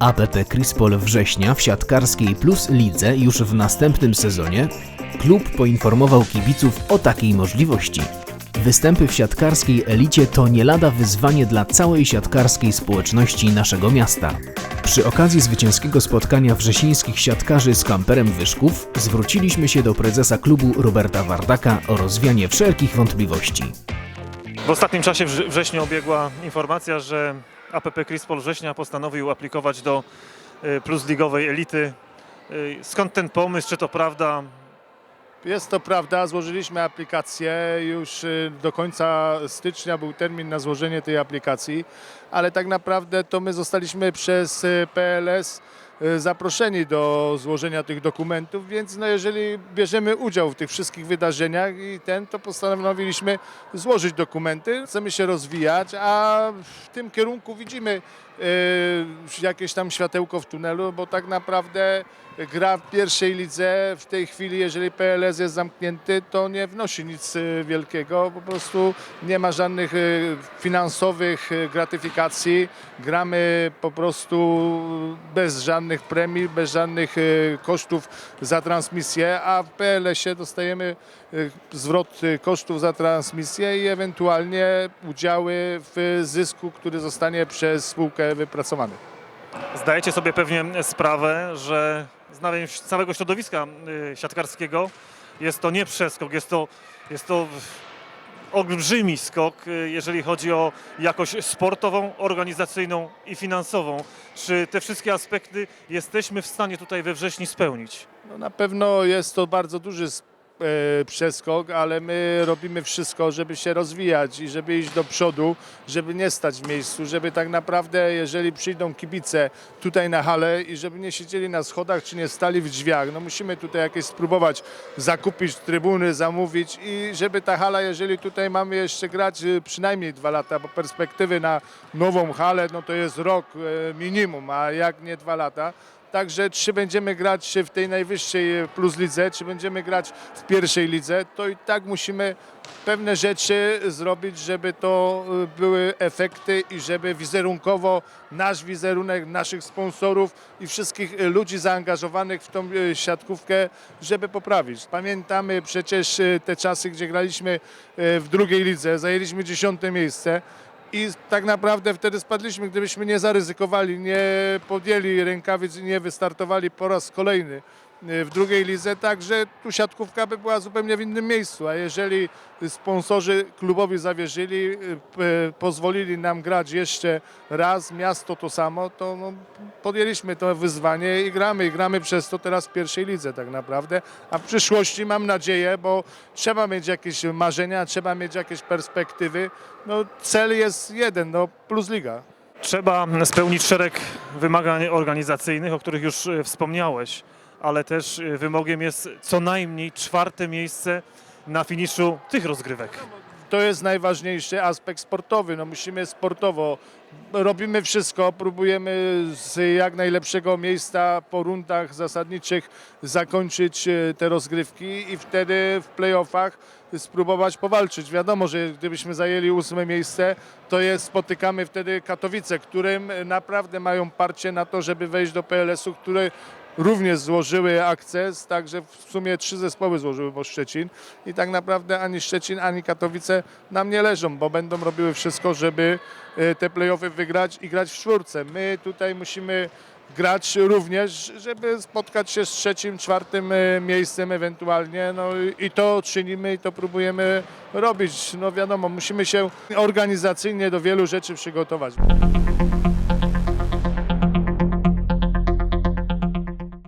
APP Krispol Września w siatkarskiej Plus Lidze już w następnym sezonie klub poinformował kibiców o takiej możliwości. Występy w siatkarskiej elicie to nie lada wyzwanie dla całej siatkarskiej społeczności naszego miasta. Przy okazji zwycięskiego spotkania wrzesińskich siatkarzy z kamperem Wyszków zwróciliśmy się do prezesa klubu Roberta Wardaka o rozwianie wszelkich wątpliwości. W ostatnim czasie wrze- wrześniu obiegła informacja, że APP Krispol Września postanowił aplikować do y, plus ligowej elity. Y, Skąd ten pomysł? Czy to prawda? Jest to prawda, złożyliśmy aplikację, już y, do końca stycznia był termin na złożenie tej aplikacji, ale tak naprawdę to my zostaliśmy przez PLS zaproszeni do złożenia tych dokumentów, więc no jeżeli bierzemy udział w tych wszystkich wydarzeniach i ten, to postanowiliśmy złożyć dokumenty. Chcemy się rozwijać, a w tym kierunku widzimy y, jakieś tam światełko w tunelu, bo tak naprawdę gra w pierwszej lidze w tej chwili, jeżeli PLS jest zamknięty, to nie wnosi nic y, wielkiego, po prostu nie ma żadnych y, finansowych y, gratyfikacji, gramy po prostu bez żadnych premii, bez żadnych y, kosztów za transmisję, a w PLS-ie dostajemy y, zwrot y, kosztów za transmisję i ewentualnie udziały w zysku, który zostanie przez spółkę wypracowany. Zdajecie sobie pewnie sprawę, że znalezienie całego środowiska siatkarskiego jest to nie przeskok, jest to, jest to olbrzymi skok, y, jeżeli chodzi o jakość sportową, organizacyjną i finansową. Czy te wszystkie aspekty jesteśmy w stanie tutaj we wrześniu spełnić? No na pewno jest to bardzo duży przeskok, ale my robimy wszystko, żeby się rozwijać i żeby iść do przodu, żeby nie stać w miejscu, żeby tak naprawdę, jeżeli przyjdą kibice tutaj na halę i żeby nie siedzieli na schodach czy nie stali w drzwiach, no musimy tutaj jakieś spróbować zakupić trybuny, zamówić i żeby ta hala, jeżeli tutaj mamy jeszcze grać y, przynajmniej dwa lata, bo perspektywy na nową halę, no to jest rok e, minimum, a jak nie dwa lata, Także czy będziemy grać w tej najwyższej e, plus lidze, czy będziemy grać w pierwszej lidze, to i tak musimy pewne rzeczy zrobić, żeby to e, były efekty i żeby wizerunkowo nasz wizerunek, naszych sponsorów i wszystkich e, ludzi zaangażowanych w tą siatkówkę, żeby poprawić. Pamiętamy przecież te czasy, gdzie graliśmy w drugiej lidze, zajęliśmy dziesiąte miejsce. I tak naprawdę wtedy spadliśmy, gdybyśmy nie zaryzykowali, nie podjęli rękawic i nie wystartowali po raz kolejny w drugiej lidze, także tu siatkówka by była zupełnie w innym miejscu, a jeżeli sponsorzy klubowi zawierzyli, y, pozwolili nam grać jeszcze raz, miasto to samo, to no, podjęliśmy to wyzwanie i gramy, i gramy przez to teraz w pierwszej lidze tak naprawdę, a w przyszłości mam nadzieję, bo trzeba mieć jakieś marzenia, trzeba mieć jakieś perspektywy, no cel jest jeden, no plus liga. Trzeba spełnić szereg wymagań organizacyjnych, o których już e, wspomniałeś, ale też e, wymogiem jest co najmniej czwarte miejsce na finiszu tych rozgrywek. To jest najważniejszy aspekt sportowy. No musimy sportowo, robimy wszystko, próbujemy z jak najlepszego miejsca po rundach zasadniczych zakończyć e, te rozgrywki i wtedy w playoffach spróbować powalczyć. Wiadomo, że gdybyśmy zajęli ósme miejsce, to jest, spotykamy wtedy Katowice, którym naprawdę mają parcie na to, żeby wejść do PLS-u, które również złożyły akces, także w sumie trzy zespoły złożyły, bo Szczecin i tak naprawdę ani Szczecin, ani Katowice nam nie leżą, bo będą robiły wszystko, żeby e, te play-offy wygrać i grać w czwórce. My tutaj musimy grać również, żeby spotkać się z trzecim, czwartym e, miejscem ewentualnie, no i to czynimy i to próbujemy robić. No wiadomo, musimy się organizacyjnie do wielu rzeczy przygotować.